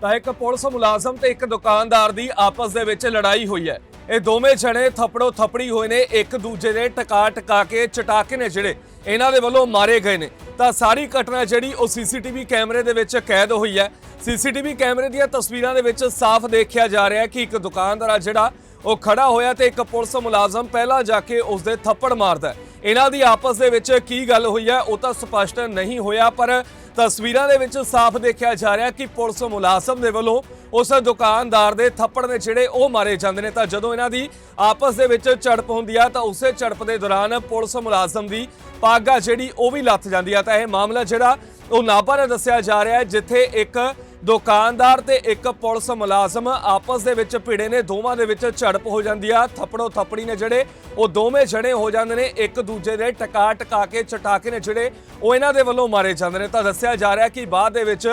ਤਾਂ ਇੱਕ ਪੁਲਿਸ ਮੁਲਾਜ਼ਮ ਤੇ ਇੱਕ ਦੁਕਾਨਦਾਰ ਦੀ ਆਪਸ ਦੇ ਵਿੱਚ ਲੜਾਈ ਹੋਈ ਹੈ। ਇਹ ਦੋਵੇਂ ਜਣੇ ਥੱਪੜੋ ਥੱਪੜੀ ਹੋਏ ਨੇ, ਇੱਕ ਦੂਜੇ ਦੇ ਟਕਾ ਟਕਾ ਕੇ ਚਟਾਕੇ ਨੇ ਜਿਹੜੇ ਇਹਨਾਂ ਦੇ ਵੱਲੋਂ ਮਾਰੇ ਗਏ ਨੇ। ਤਾਂ ਸਾਰੀ ਘਟਨਾ ਜਿਹੜੀ ਉਹ ਸੀਸੀਟੀਵੀ ਕੈਮਰੇ ਦੇ ਵਿੱਚ ਕੈਦ ਹੋਈ ਹੈ। ਸੀਸੀਟੀਵੀ ਕੈਮਰੇ ਦੀਆਂ ਤਸਵੀਰਾਂ ਦੇ ਵਿੱਚ ਸਾਫ਼ ਦੇਖਿਆ ਜਾ ਰਿਹਾ ਹੈ ਕਿ ਇੱਕ ਦੁਕਾਨਦਾਰ ਆ ਜਿਹੜਾ ਉਹ ਖੜਾ ਹੋਇਆ ਤੇ ਇੱਕ ਪੁਲਿਸ ਮੁਲਾਜ਼ਮ ਪਹਿਲਾਂ ਜਾ ਕੇ ਉਸ ਦੇ ਥੱਪੜ ਮਾਰਦਾ ਹੈ। ਇਹਨਾਂ ਦੀ ਆਪਸ ਦੇ ਵਿੱਚ ਕੀ ਗੱਲ ਹੋਈ ਹੈ, ਉਹ ਤਾਂ ਸਪਸ਼ਟ ਨਹੀਂ ਹੋਇਆ, ਪਰ ਤਸਵੀਰਾਂ ਦੇ ਵਿੱਚ ਸਾਫ਼ ਦੇਖਿਆ ਜਾ ਰਿਹਾ ਕਿ ਪੁਲਿਸ ਮੁਲਾਜ਼ਮ ਦੇ ਵੱਲੋਂ ਉਸ ਦੁਕਾਨਦਾਰ ਦੇ ਥੱਪੜ ਨੇ ਜਿਹੜੇ ਉਹ ਮਾਰੇ ਜਾਂਦੇ ਨੇ। ਤਾਂ ਜਦੋਂ ਇਹਨਾਂ ਦੀ ਆਪਸ ਦੇ ਵਿੱਚ ਝੜਪ ਹੁੰਦੀ ਆ, ਤਾਂ ਉਸੇ ਝੜਪ ਦੇ ਦੌਰਾਨ ਪੁਲਿਸ ਮੁਲਾਜ਼ਮ ਦੀ ਪੱਗ ਆ ਜਿਹੜੀ ਉਹ ਵੀ ਲੱਥ ਜਾਂਦੀ ਆ। ਤਾਂ ਇਹ ਮਾਮਲਾ ਜਿਹੜਾ ਉਹ ਨਾਭਾ ਦਾ ਦੱਸਿਆ ਜਾ ਰਿਹਾ ਹੈ, ਜਿੱਥੇ ਇੱਕ ਦੁਕਾਨਦਾਰ ਤੇ ਇੱਕ ਪੁਲਿਸ ਮੁਲਾਜ਼ਮ ਆਪਸ ਦੇ ਵਿੱਚ ਭਿੜੇ ਨੇ, ਦੋਵਾਂ ਦੇ ਵਿੱਚ ਝੜਪ ਹੋ ਜਾਂਦੀ ਆ। ਥੱਪੜੋ ਥੱਪੜੀ ਨੇ ਜਿਹੜੇ, ਉਹ ਦੋਵੇਂ ਜਣੇ ਹੋ ਜਾਂਦੇ ਨੇ, ਇੱਕ ਦੂਜੇ ਦੇ ਟਕਾ ਟਕਾ ਕੇ, ਚਟਾਕੇ ਨੇ ਜਿਹੜੇ, ਉਹ ਇਹਨਾਂ ਦੇ ਵੱਲੋਂ ਮਾਰੇ ਜਾਂਦੇ ਨੇ। ਤਾਂ ਦੱਸਿਆ ਜਾ ਰਿਹਾ ਕਿ ਬਾਅਦ ਦੇ ਵਿੱਚ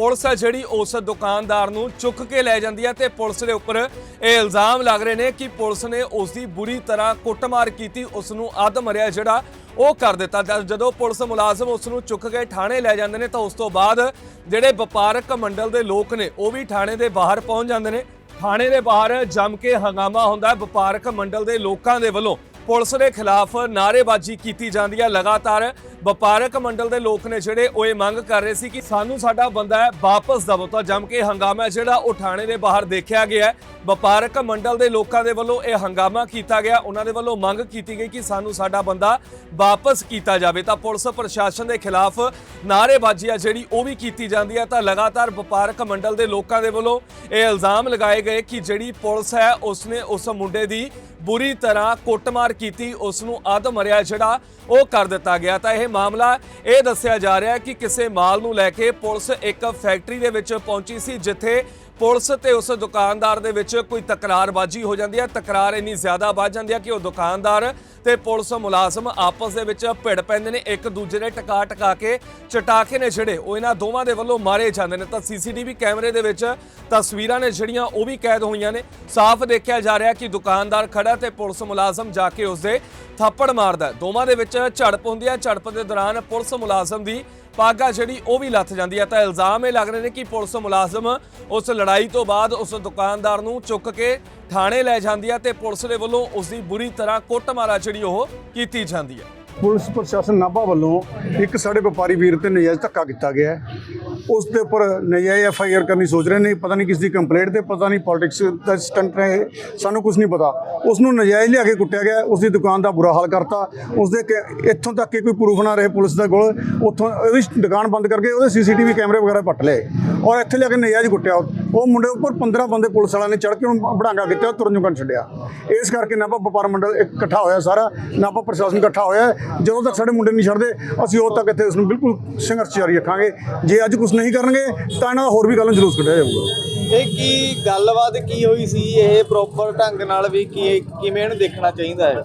ਪੁਲਿਸ ਹੈ ਜਿਹੜੀ ਉਸ ਦੁਕਾਨਦਾਰ ਨੂੰ ਚੁੱਕ ਕੇ ਲੈ ਜਾਂਦੀ ਹੈ ਤੇ ਪੁਲਿਸ ਦੇ ਉੱਪਰ ਇਹ ਇਲਜ਼ਾਮ ਲੱਗ ਰਹੇ ਨੇ ਕਿ ਪੁਲਿਸ ਨੇ ਉਸ ਦੀ ਬੁਰੀ ਤਰ੍ਹਾਂ ਕੁੱਟਮਾਰ ਕੀਤੀ, ਉਸ ਨੂੰ ਅੱਧ ਮਰਿਆ ਜਿਹੜਾ ਉਹ ਕਰ ਦਿੱਤਾ। ਜਦੋਂ ਪੁਲਿਸ ਮੁਲਾਜ਼ਮ ਉਸ ਨੂੰ ਚੁੱਕ ਕੇ ਥਾਣੇ ਲੈ ਜਾਂਦੇ ਨੇ ਤਾਂ ਉਸ ਤੋਂ ਬਾਅਦ ਜਿਹੜੇ ਵਪਾਰਕ ਮੰਡਲ ਦੇ ਲੋਕ ਨੇ ਉਹ ਵੀ ਥਾਣੇ ਦੇ ਬਾਹਰ ਪਹੁੰਚ ਜਾਂਦੇ ਨੇ। ਥਾਣੇ ਦੇ ਬਾਹਰ ਜੰਮ ਕੇ ਹੰਗਾਮਾ ਹੁੰਦਾ ਵਪਾਰਕ ਮੰਡਲ ਦੇ ਲੋਕਾਂ ਦੇ ਵੱਲੋਂ। ਪੁਲਿਸ ਦੇ ਖਿਲਾਫ ਨਾਅਰੇਬਾਜ਼ੀ ਕੀਤੀ ਜਾਂਦੀ ਹੈ। ਲਗਾਤਾਰ ਵਪਾਰਕ ਮੰਡਲ ਦੇ ਲੋਕ ਨੇ ਜਿਹੜੇ ਉਹ ਇਹ ਮੰਗ ਕਰ ਰਹੇ ਸੀ ਕਿ ਸਾਨੂੰ ਸਾਡਾ ਬੰਦਾ ਹੈ, ਵਾਪਸ ਦਵੋ। ਤਾਂ ਜੰਮ ਕੇ ਹੰਗਾਮਾ ਜਿਹੜਾ ਉਹ ਥਾਣੇ ਦੇ ਬਾਹਰ ਦੇਖਿਆ ਗਿਆ ਵਪਾਰਕ ਮੰਡਲ ਦੇ ਲੋਕਾਂ ਦੇ ਵੱਲੋਂ ਇਹ ਹੰਗਾਮਾ ਕੀਤਾ ਗਿਆ। ਉਹਨਾਂ ਦੇ ਵੱਲੋਂ ਮੰਗ ਕੀਤੀ ਗਈ ਕਿ ਸਾਨੂੰ ਸਾਡਾ ਬੰਦਾ ਵਾਪਸ ਕੀਤਾ ਜਾਵੇ। ਤਾਂ ਪੁਲਿਸ ਪ੍ਰਸ਼ਾਸਨ ਦੇ ਖਿਲਾਫ ਨਾਅਰੇਬਾਜ਼ੀ ਆ ਜਿਹੜੀ ਉਹ ਵੀ ਕੀਤੀ ਜਾਂਦੀ ਹੈ। ਤਾਂ ਲਗਾਤਾਰ ਵਪਾਰਕ ਮੰਡਲ ਦੇ ਲੋਕਾਂ ਦੇ ਵੱਲੋਂ ਇਹ ਇਲਜ਼ਾਮ ਲਗਾਏ ਗਏ ਕਿ ਜਿਹੜੀ ਪੁਲਿਸ ਹੈ, ਉਸਨੇ ਉਸ ਮੁੰਡੇ ਦੀ ਬੁਰੀ ਤਰ੍ਹਾਂ ਕੁੱਟਮਾਰ ਕੀਤੀ ਉਸ ਨੂੰ ਅੱਧ ਮਰਿਆ ਜਿਹੜਾ ਉਹ ਕਰ ਦਿੱਤਾ ਗਿਆ। ਤਾਂ ਇਹ ਮਾਮਲਾ ਇਹ ਦੱਸਿਆ ਜਾ ਰਿਹਾ ਕਿ ਕਿਸੇ ਮਾਲ ਨੂੰ ਲੈ ਕੇ ਪੁਲਿਸ ਇੱਕ ਫੈਕਟਰੀ ਦੇ ਵਿੱਚ ਪਹੁੰਚੀ ਸੀ, ਜਿੱਥੇ ਪੁਲਿਸ ਤੇ ਉਸ ਦੁਕਾਨਦਾਰ ਦੇ ਵਿੱਚ ਕੋਈ ਤਕਰਾਰਬਾਜ਼ੀ ਹੋ ਜਾਂਦੀ ਹੈ। ਤਕਰਾਰ ਇੰਨੀ ਜ਼ਿਆਦਾ ਵੱਧ ਜਾਂਦੀ ਹੈ ਕਿ ਉਹ ਦੁਕਾਨਦਾਰ ਤੇ ਪੁਲਿਸ ਮੁਲਾਜ਼ਮ ਆਪਸ ਦੇ ਵਿੱਚ ਭਿੜ ਪੈਂਦੇ ਨੇ। ਇੱਕ ਦੂਜੇ ਦੇ ਟਕਾ ਟਕਾ ਕੇ ਚਟਾਕੇ ਨੇ ਜਿਹੜੇ, ਉਹ ਇਹਨਾਂ ਦੋਵਾਂ ਦੇ ਵੱਲੋਂ ਮਾਰੇ ਜਾਂਦੇ ਨੇ। ਤਾਂ ਸੀਸੀਟੀਵੀ ਕੈਮਰੇ ਦੇ ਵਿੱਚ ਤਸਵੀਰਾਂ ਨੇ ਜਿਹੜੀਆਂ, ਉਹ ਵੀ ਕੈਦ ਹੋਈਆਂ ਨੇ। ਸਾਫ਼ ਦੇਖਿਆ ਜਾ ਰਿਹਾ ਕਿ ਦੁਕਾਨਦਾਰ ਖੜਾ ਤੇ ਪੁਲਿਸ ਮੁਲਾਜ਼ਮ ਜਾ ਕੇ ਉਸਦੇ ਥੱਪੜ ਮਾਰਦਾ ਦੋਵਾਂ ਦੇ ਵਿੱਚ ਝੜਪ ਹੁੰਦੀ ਹੈ। ਝੜਪ ਦੇ ਦੌਰਾਨ ਪੁਲਿਸ ਮੁਲਾਜ਼ਮ ਦੀ ਪਾਗਾ ਜਿਹੜੀ ਉਹ ਵੀ ਲੱਥ ਜਾਂਦੀ ਹੈ। ਤਾਂ ਇਲਜ਼ਾਮ ਇਹ ਲੱਗ ਰਹੇ ਨੇ ਕਿ ਪੁਲਿਸ ਮੁਲਾਜ਼ਮ ਉਸ ਲੜਾਈ ਤੋਂ ਬਾਅਦ ਉਸ ਦੁਕਾਨਦਾਰ ਨੂੰ ਚੁੱਕ ਕੇ ਥਾਣੇ ਲੈ ਜਾਂਦੀ ਹੈ ਤੇ ਪੁਲਿਸ ਦੇ ਵੱਲੋਂ ਉਸ ਦੀ ਬੁਰੀ ਤਰ੍ਹਾਂ ਕੁੱਟਮਾਰਾ ਜਿਹੜੀ ਉਹ ਕੀਤੀ ਜਾਂਦੀ ਹੈ। ਪੁਲਿਸ ਪ੍ਰਸ਼ਾਸਨ ਨਾਭਾ ਵੱਲੋਂ ਇੱਕ ਸਾਡੇ ਵਪਾਰੀ ਵੀਰ ਤੇ ਨਜਾਇਜ਼ ਧੱਕਾ ਕੀਤਾ ਗਿਆ ਹੈ। ਉਸ ਦੇ ਉੱਪਰ ਨਜਾਇਜ਼ ਐਫ ਆਈ ਆਰ ਕਰਨੀ ਸੋਚ ਰਹੇ ਨੇ, ਪਤਾ ਨਹੀਂ ਕਿਸ ਦੀ ਕੰਪਲੇਂਟ ਤੇ, ਪਤਾ ਨਹੀਂ ਪੋਲਿਟਿਕਸ ਦਾ ਸਟੰਟ ਹੈ ਸਾਨੂੰ ਕੁਝ ਨਹੀਂ ਪਤਾ। ਉਸ ਨੂੰ ਨਜਾਇਜ਼ ਲਿਆ ਕੇ ਕੁੱਟਿਆ ਗਿਆ ਉਸ ਦੀ ਦੁਕਾਨ ਦਾ ਬੁਰਾ ਹਾਲ ਕਰਤਾ ਉਸ ਦੇ ਇੱਥੋਂ ਤੱਕ ਕਿ ਕੋਈ ਪ੍ਰੂਫ ਨਾ ਰਹੇ ਪੁਲਿਸ ਦੇ ਕੋਲ, ਉੱਥੋਂ ਉਹਦੀ ਦੁਕਾਨ ਬੰਦ ਕਰਕੇ ਉਹਦੇ ਸੀਸੀਟੀਵੀ ਕੈਮਰੇ ਵਗੈਰਾ ਪੱਟ ਲਏ ਔਰ ਇੱਥੇ ਲਿਆ ਕੇ ਨਜਾਇਜ਼ ਕੁੱਟਿਆ। ਉਹ ਮੁੰਡੇ ਉੱਪਰ 15 ਬੰਦੇ ਪੁਲਿਸ ਵਾਲਿਆਂ ਨੇ ਚੜ੍ਹ ਕੇ ਉਹਨੂੰ ਬੜਾਂਗਾ ਕੀਤਾ ਤੁਰਨ ਜੁਗਨ ਛੱਡਿਆ। ਇਸ ਕਰਕੇ ਨਾਭਾ ਵਪਾਰ ਮੰਡਲ ਇਕੱਠਾ ਹੋਇਆ ਸਾਰਾ ਨਾਭਾ ਪ੍ਰਸ਼ਾਸਨ ਇਕੱਠਾ ਹੋਇਆ। ਜਦੋਂ ਤੱਕ ਸਾਡੇ ਮੁੰਡੇ ਨਹੀਂ ਛੱਡਦੇ, ਅਸੀਂ ਉਦੋਂ ਤੱਕ ਇੱਥੇ ਉਸ ਨੂੰ ਬਿਲਕੁਲ ਸੰਘਰਸ਼ ਜਾਰੀ ਰੱਖਾਂਗੇ। ਜੇ ਅੱਜ ਕੁਝ ਨਹੀਂ ਕਰਨਗੇ ਤਾਂ ਇਹਨਾਂ ਦਾ ਹੋਰ ਵੀ ਕੱਲ੍ਹ ਨੂੰ ਜਲੂਸ ਕੱਢਿਆ ਜਾਊਗਾ। ਇਹ ਕੀ ਗੱਲਬਾਤ ਕੀ ਹੋਈ ਸੀ? ਇਹ ਪ੍ਰੋਪਰ ਢੰਗ ਨਾਲ ਵੀ ਕੀ ਕਿਵੇਂ ਇਹਨੂੰ ਦੇਖਣਾ ਚਾਹੀਦਾ ਹੈ?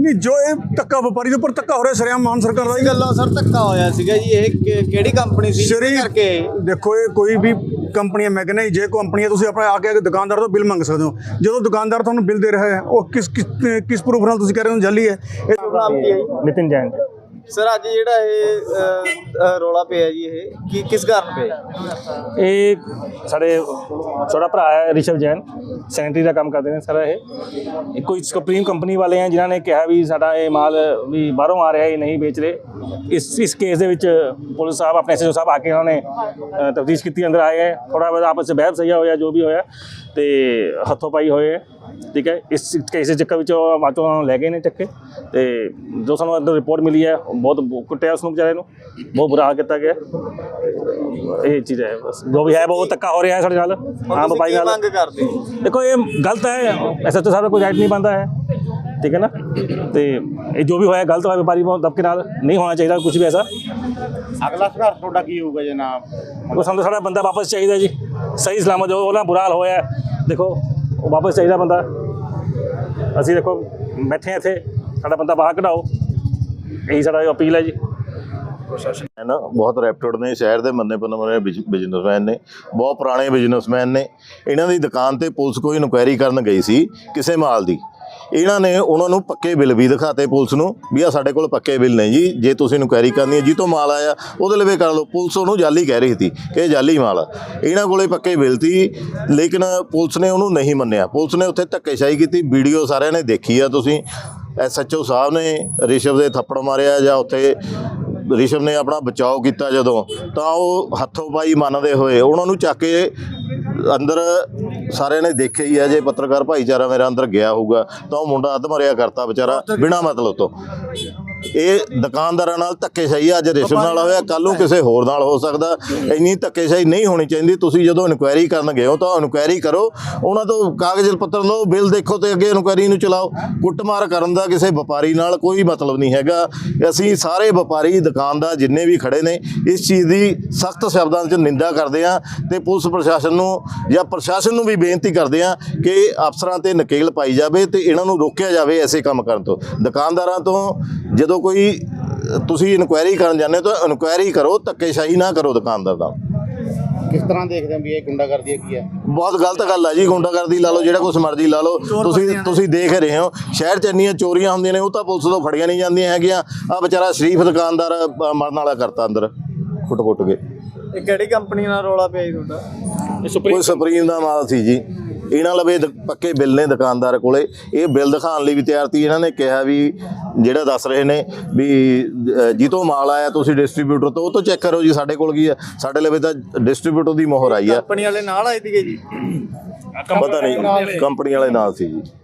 ਨਹੀਂ ਜੋ ਇਹ ਧੱਕਾ ਵਪਾਰੀ ਦੇ ਉੱਪਰ ਧੱਕਾ ਹੋ ਰਿਹਾ ਸਰਿਆਮ ਮਾਨ ਸਰਕਾਰ ਦਾ ਇਹ ਹੀ ਗੱਲਾਂ ਸਰ ਧੱਕਾ ਹੋਇਆ ਸੀਗਾ ਜੀ ਇਹ ਕਿ- ਕਿਹੜੀ ਕੰਪਨੀ ਸੀ ਜਿਹਦੇ ਸ਼ਰੀ ਕਰਕੇ? ਦੇਖੋ ਇਹ ਕੋਈ ਵੀ ਕੰਪਨੀ ਹੈ ਮੈਂ ਕਹਿੰਦਾ ਜੀ, ਜੇ ਕੰਪਨੀ ਹੈ ਤੁਸੀਂ ਆਪਣਾ ਆ ਕੇ ਦੁਕਾਨਦਾਰ ਤੋਂ ਬਿੱਲ ਮੰਗ ਸਕਦੇ ਹੋ ਜਦੋਂ ਦੁਕਾਨਦਾਰ ਤੁਹਾਨੂੰ ਬਿੱਲ ਦੇ ਰਿਹਾ ਹੈ ਉਹ ਕਿਸ ਕਿਸ ਕਿਸ ਪ੍ਰੂਫ ਨਾਲ ਤੁਸੀਂ ਕਹਿ ਰਹੇ ਹੋ ਜਾਲੀ ਹੈ? ਇਹ ਨਾਮ ਕੀ ਹੈ ਜੀ? ਨਿਤਿਨ ਜੈਨ। ਸਰ ਅੱਜ ਜਿਹੜਾ ਇਹ ਅ, ਰੌਲਾ ਪਿਆ ਜੀ ਇਹ ਕੀ ਕਿਸ ਕਾਰਨ ਪਿਆ ਇਹ ਸਾਡੇ ਛੋਟਾ ਭਰਾ ਹੈ ਰਿਸ਼ਵ ਜੈਨ ਸੈਨੇਟਰੀ ਦਾ ਕੰਮ ਕਰਦੇ ਨੇ ਸਰ ਇਹ। ਕੋਈ ਸੁਪਰੀਮ ਕੰਪਨੀ ਵਾਲੇ ਆ ਜਿਨ੍ਹਾਂ ਨੇ ਕਿਹਾ ਵੀ ਸਾਡਾ ਇਹ ਮਾਲ ਵੀ ਬਾਹਰੋਂ ਆ ਰਿਹਾ ਇਹ ਨਹੀਂ ਵੇਚ ਰਹੇ। ਇਸ ਇਸ ਕੇਸ ਦੇ ਵਿੱਚ ਪੁਲਿਸ ਸਾਹਿਬ ਆਪਣੇ ਐਸਐਚਓ ਸਾਹਿਬ ਆ ਕੇ ਉਹਨਾਂ ਨੇ ਤਫਤੀਸ਼ ਕੀਤੀ ਅੰਦਰ ਆਏ ਹੈ। ਥੋੜਾ ਬਹੁਤ ਆਪਸ ਵਿੱਚ ਬਹਿਸ ਸਹੀਆ ਹੋਇਆ ਜੋ ਵੀ ਹੋਇਆ ਤੇ ਹੱਥੋਂ ਪਾਈ ਹੋਏ ਹੈ। ਠੀਕ ਹੈ ਇਸ ਕੇਸ ਦੇ ਚੱਕਰ ਵਿੱਚ 'ਚੋਂ ਉਹਨਾਂ ਨੂੰ ਲੈ ਗਏ ਨੇ ਚੱਕੇ ਤੇ ਜੋ ਸਾਨੂੰ ਅੰਦਰ ਰਿਪੋਰਟ ਮਿਲੀ ਹੈ ਬਹੁਤ ਕੁੱਟਿਆ ਉਸ ਨੂੰ ਵਿਚਾਰੇ ਨੂੰ ਬਹੁਤ ਬੁਰਾ ਹਾਲ ਕੀਤਾ ਗਿਆ। ਇਹ ਚੀਜ਼ ਹੈ ਬਸ ਜੋ ਵੀ ਹੈ ਬਹੁਤ ਧੱਕਾ ਹੋ ਰਿਹਾ ਹੈ ਸਾਡੇ ਨਾਲ। ਆਮ ਕੀ ਨਾਲ। ਮੰਗ ਕਰਦੇ ਹੋ? ਦੇਖੋ ਇਹ ਗਲਤ ਹੈ ਐਸਐਚਓ ਸਾਹਿਬ ਦਾ ਕੋਈ ਰਾਈਟ ਨਹੀਂ ਬੰਦਾ ਹੈ ਠੀਕ ਹੈ ਨਾ? ਤੇ ਇਹ ਜੋ ਵੀ ਹੋਇਆ ਗਲਤ ਹੋਇਆ ਵਪਾਰੀ ਬਹੁਤ ਦਬਕੇ ਨਾਲ ਨਹੀਂ ਹੋਣਾ ਚਾਹੀਦਾ ਕੁਝ ਵੀ ਐਸਾ। ਅਗਲਾ ਸੰਘਰਸ਼ ਤੁਹਾਡਾ ਕੀ ਹੋਊਗਾ ਜਨਾਬ ਉਹ ਸਾਨੂੰ ਤਾਂ ਸਾਡਾ ਬੰਦਾ ਵਾਪਸ ਚਾਹੀਦਾ ਜੀ। ਸਹੀ ਸਲਾਮਤ ਜੋ ਉਹਨਾਂ ਬੁਰਾ ਹਾਲ ਹੋਇਆ ਦੇਖੋ ਉਹ ਵਾਪਸ ਚਾਹੀਦਾ ਬੰਦਾ। ਅਸੀਂ ਦੇਖੋ ਬੈਠੇ ਹਾਂ ਇੱਥੇ ਸਾਡਾ ਬੰਦਾ ਬਾਹਰ ਕਢਾਓ। ਇਹੀ ਸਾਡਾ ਅਪੀਲ ਹੈ ਜੀ। ਹੈ ਨਾ ਬਹੁਤ ਰੈਪਟਡ ਨੇ ਸ਼ਹਿਰ ਦੇ ਮੰਨੇ ਪਨਮਰੇ ਬਿਜ਼ਨਸਮੈਨ ਨੇ ਬਹੁਤ ਪੁਰਾਣੇ ਬਿਜ਼ਨਸਮੈਨ ਨੇ। ਇਹਨਾਂ ਦੀ ਦੁਕਾਨ ਤੇ ਪੁਲਿਸ ਕੋਈ ਇਨਕੁਆਇਰੀ ਕਰਨ ਗਈ ਸੀ ਕਿਸੇ ਮਾਲ ਦੀ। ਇਹਨਾਂ ਨੇ ਉਹਨਾਂ ਨੂੰ ਪੱਕੇ ਬਿੱਲ ਵੀ ਦਿਖਾਤੇ ਪੁਲਿਸ ਨੂੰ ਵੀ ਆ ਸਾਡੇ ਕੋਲ ਪੱਕੇ ਬਿੱਲ ਨੇ ਜੀ, ਜੇ ਤੁਸੀਂ ਇਨਕੁਆਇਰੀ ਕਰਨੀ ਹੈ, ਜੀ ਤੋਂ ਮਾਲ ਆਇਆ, ਉਹਦੇ ਲਵੇ ਕਰ ਲਓ। ਪੁਲਿਸ ਉਹਨੂੰ ਜਾਲੀ ਕਹਿ ਰਹੀ ਸੀ ਕਿ ਇਹ ਜਾਲੀ ਮਾਲ ਇਹਨਾਂ ਕੋਲੇ ਪੱਕੇ ਬਿੱਲ ਸੀ, ਲੇਕਿਨ ਪੁਲਿਸ ਨੇ ਉਹਨੂੰ ਨਹੀਂ ਮੰਨਿਆ। ਪੁਲਿਸ ਨੇ ਉੱਥੇ ਧੱਕੇਸ਼ਾਹੀ ਕੀਤੀ, ਵੀਡੀਓ ਸਾਰਿਆਂ ਨੇ ਦੇਖੀ ਆ ਤੁਸੀਂ। ਐਸਐਚਓ ਸਾਹਿਬ ਨੇ ਰਿਸ਼ਵ ਦੇ ਥੱਪੜ ਮਾਰਿਆ ਜਾਂ ਉੱਥੇ ਰਿਸ਼ਵ ਨੇ ਆਪਣਾ ਬਚਾਓ ਕੀਤਾ ਜਦੋਂ ਤਾਂ ਉਹ ਹੱਥੋਂ ਪਾਈ ਮੰਨਦੇ ਹੋਏ ਉਹਨਾਂ ਨੂੰ ਚੱਕ ਕੇ ਅੰਦਰ ਸਾਰਿਆਂ ਨੇ ਦੇਖਿਆ ਹੀ ਹੈ ਜੇ ਪੱਤਰਕਾਰ ਭਾਈਚਾਰਾ ਮੇਰਾ ਅੰਦਰ ਗਿਆ ਹੋਊਗਾ ਤਾਂ ਉਹ ਮੁੰਡਾ ਅੱਧ ਮਰਿਆ ਕਰਤਾ ਵਿਚਾਰਾ ਬਿਨਾ ਮਤਲਬ ਤੋਂ। ਇਹ ਦੁਕਾਨਦਾਰਾਂ ਨਾਲ ਧੱਕੇਸ਼ਾਹੀ ਅੱਜ ਰਿਸ਼ਵ ਨਾਲ ਹੋਇਆ ਕੱਲ ਨੂੰ ਕਿਸੇ ਹੋਰ ਨਾਲ ਹੋ ਸਕਦਾ। ਇੰਨੀ ਧੱਕੇਸ਼ਾਹੀ ਨਹੀਂ ਹੋਣੀ ਚਾਹੀਦੀ। ਤੁਸੀਂ ਜਦੋਂ ਇਨਕੁਆਇਰੀ ਕਰਨ ਗਏ ਹੋ ਤਾਂ ਇਨਕੁਆਇਰੀ ਕਰੋ। ਉਹਨਾਂ ਤੋਂ ਕਾਗਜ਼ ਪੱਤਰ ਲਓ ਬਿੱਲ ਦੇਖੋ ਤੇ ਅੱਗੇ ਇਨਕੁਆਇਰੀ ਨੂੰ ਚਲਾਓ। ਕੁੱਟਮਾਰ ਕਰਨ ਦਾ ਕਿਸੇ ਵਪਾਰੀ ਨਾਲ ਕੋਈ ਮਤਲਬ ਨਹੀਂ ਹੈਗਾ। ਅਸੀਂ ਸਾਰੇ ਵਪਾਰੀ ਦੁਕਾਨਦਾਰ ਜਿੰਨੇ ਵੀ ਖੜੇ ਨੇ ਇਸ ਚੀਜ਼ ਦੀ ਸਖਤ ਸ਼ਬਦਾਂ 'ਚ ਨਿੰਦਾ ਕਰਦੇ ਹਾਂ ਤੇ ਪੁਲਿਸ ਪ੍ਰਸ਼ਾਸਨ ਨੂੰ ਜਾਂ ਪ੍ਰਸ਼ਾਸਨ ਨੂੰ ਵੀ ਬੇਨਤੀ ਕਰਦੇ ਹਾਂ ਕਿ ਅਫਸਰਾਂ ਤੇ ਨਕੇਲ ਪਾਈ ਜਾਵੇ ਤੇ ਇਹਨਾਂ ਨੂੰ ਰੋਕਿਆ ਜਾਵੇ ਐਸੇ ਕੰਮ ਕਰਨ ਤੋਂ। ਦੁਕਾਨਦਾਰਾਂ ਤੋਂ ਜਦੋਂ ਕੋਈ ਤੁਸੀਂ ਇਨਕੁਆਇਰੀ ਕਰਨ ਜਾਂਦੇ ਹੋ ਤਾਂ ਇਨਕੁਆਇਰੀ ਕਰੋ ਧੱਕੇਸ਼ਾਹੀ ਨਾ ਕਰੋ ਦੁਕਾਨਦਾਰ ਦਾ। ਕਿਸ ਤਰ੍ਹਾਂ ਦੇਖਦੇ ਹੋ ਵੀ ਇਹ ਗੁੰਡਾਗਰਦੀ ਕੀ ਹੈ ਬਹੁਤ ਗਲਤ ਗੱਲ ਹੈ ਜੀ ਗੁੰਡਾਗਰਦੀ ਲਾ ਲਓ ਜਿਹੜਾ ਕੁਛ ਮਰਜ਼ੀ ਲਾ ਲਓ। ਤੁਸੀਂ ਤੁਸੀਂ ਦੇਖ ਰਹੇ ਹੋ ਸ਼ਹਿਰ 'ਚ ਇੰਨੀਆਂ ਚੋਰੀਆਂ ਹੁੰਦੀਆਂ ਨੇ ਉਹ ਤਾਂ ਪੁਲਿਸ ਤੋਂ ਫੜੀਆਂ ਨਹੀਂ ਜਾਂਦੀਆਂ ਹੈਗੀਆਂ। ਆ ਵਿਚਾਰਾ ਸ਼ਰੀਫ ਦੁਕਾਨਦਾਰ ਮਰਨ ਵਾਲਾ ਕਰਤਾ ਅੰਦਰ ਕੁੱਟ-ਕੁੱਟ ਕੇ। ਇਹ ਕਿਹੜੀ ਕੰਪਨੀ ਨਾਲ ਰੌਲਾ ਪਿਆ ਜੀ ਤੁਹਾਡਾ? ਕੋਈ ਸੁਪਰੀਮ ਦਾ ਮਾਲ ਸੀ ਜੀ। ਇਹਨਾਂ ਲਵੇ ਪੱਕੇ ਬਿੱਲ ਨੇ ਦੁਕਾਨਦਾਰ ਕੋਲੇ। ਇਹ ਬਿੱਲ ਦਿਖਾਉਣ ਲਈ ਵੀ ਤਿਆਰ ਸੀ। ਇਹਨਾਂ ਨੇ ਕਿਹਾ ਵੀ ਜਿਹੜਾ ਦੱਸ ਰਹੇ ਨੇ ਵੀ ਜਿੱਤੋਂ ਮਾਲ ਆਇਆ ਤੁਸੀਂ ਡਿਸਟ੍ਰੀਬਿਊਟਰ ਤੋਂ ਉਹ ਤੋਂ ਚੈੱਕ ਕਰੋ ਜੀ ਸਾਡੇ ਕੋਲ ਕੀ ਆ। ਸਾਡੇ ਲਵੇ ਤਾਂ ਡਿਸਟ੍ਰੀਬਿਊਟਰ ਦੀ ਮੋਹਰ ਆਈ ਆ। ਕੰਪਨੀ ਵਾਲੇ ਨਾਲ ਆਏ ਸੀਗੇ ਜੀ? ਪਤਾ ਨਹੀਂ ਕੰਪਨੀ ਵਾਲੇ ਨਾਲ ਸੀ ਜੀ।